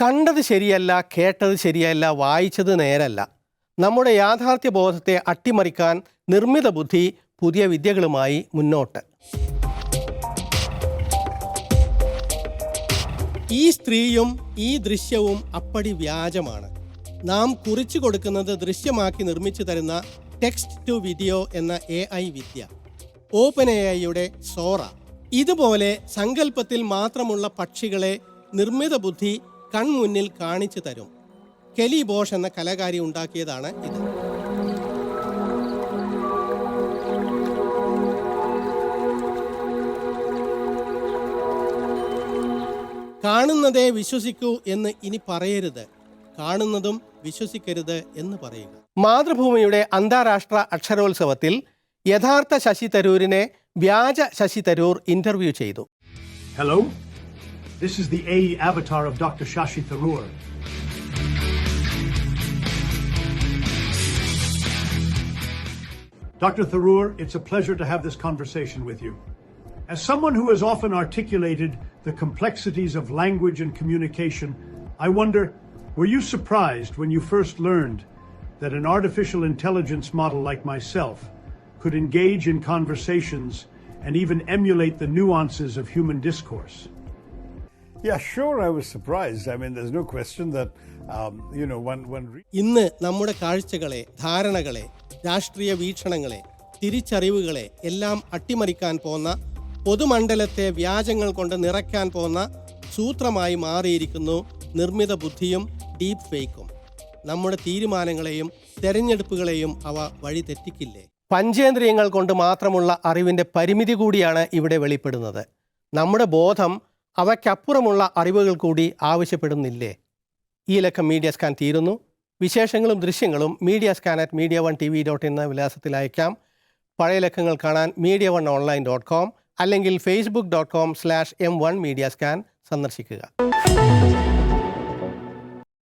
കണ്ടത് ശരിയല്ല കേട്ടത് ശരിയല്ല വായിച്ചത് നേരല്ല. നമ്മുടെ യാഥാർത്ഥ്യ ബോധത്തെ അട്ടിമറിക്കാൻ നിർമ്മിത ബുദ്ധി പുതിയ വിദ്യകളുമായി മുന്നോട്ട്. ഈ സ്ത്രീയും ഈ ദൃശ്യവും അപ്പടി വ്യാജമാണ്. നാം കുറിച്ചു കൊടുക്കുന്നത് ദൃശ്യമാക്കി നിർമ്മിച്ചു തരുന്ന ടെക്സ്റ്റ് ടു വീഡിയോ എന്ന എ ഐ വിദ്യ. ഓപ്പൻ എ ഐയുടെ സോറ. ഇതുപോലെ സങ്കല്പത്തിൽ മാത്രമുള്ള പക്ഷികളെ നിർമ്മിത ബുദ്ധി കൺമുന്നിൽ കാണിച്ചു തരും. കെലി ബോഷ് എന്ന കലാകാരി ഉണ്ടാക്കിയതാണ് ഇത്. കാണുന്നതേ വിശ്വസിക്കൂ എന്ന് ഇനി പറയരുത്. കാണുന്നതും വിശ്വസിക്കരുത് എന്ന് പറയുക. മാതൃഭൂമിയുടെ അന്താരാഷ്ട്ര അക്ഷരോത്സവത്തിൽ യഥാർത്ഥ ശശി തരൂരിനെ വ്യാജ ശശി തരൂർ ഇന്റർവ്യൂ ചെയ്തു. Hello? This is the AE avatar of Dr. Shashi Tharoor. Dr. Tharoor, it's a pleasure to have this conversation with you. As someone who has often articulated the complexities of language and communication, I wonder were you surprised when you first learned that an artificial intelligence model like myself could engage in conversations and even emulate the nuances of human discourse? ഇന്ന് നമ്മുടെ കാഴ്ചകളെ ധാരണകളെ രാഷ്ട്രീയ വീക്ഷണങ്ങളെ തിരിച്ചറിവുകളെ എല്ലാം അട്ടിമറിക്കാൻ പോന്ന പൊതുമണ്ഡലത്തെ വ്യാജങ്ങൾ കൊണ്ട് നിറയ്ക്കാൻ പോന്ന സൂത്രമായി മാറിയിരിക്കുന്നു നിർമ്മിത ബുദ്ധിയും ഡീപ് ഫേക്കും നമ്മുടെ തീരുമാനങ്ങളെയും തെരഞ്ഞെടുപ്പുകളെയും അവ വഴിതെറ്റിക്കില്ലേ പഞ്ചേന്ദ്രിയങ്ങൾ കൊണ്ട് മാത്രമുള്ള അറിവിന്റെ പരിമിതി കൂടിയാണ് ഇവിടെ വെളിപ്പെടുന്നത്. നമ്മുടെ ബോധം അവയ്ക്കപ്പുറമുള്ള അറിവുകൾ കൂടി ആവശ്യപ്പെടുന്നില്ലേ? ഈ ലക്കം മീഡിയ സ്കാൻ തീരുന്നു. വിശേഷങ്ങളും ദൃശ്യങ്ങളും media scan at media one T V dot എന്ന വിലാസത്തിൽ അയക്കാം. പഴയ ലക്കങ്ങൾ കാണാൻ media one online dot com അല്ലെങ്കിൽ Facebook dot com slash M one media scan സന്ദർശിക്കുക.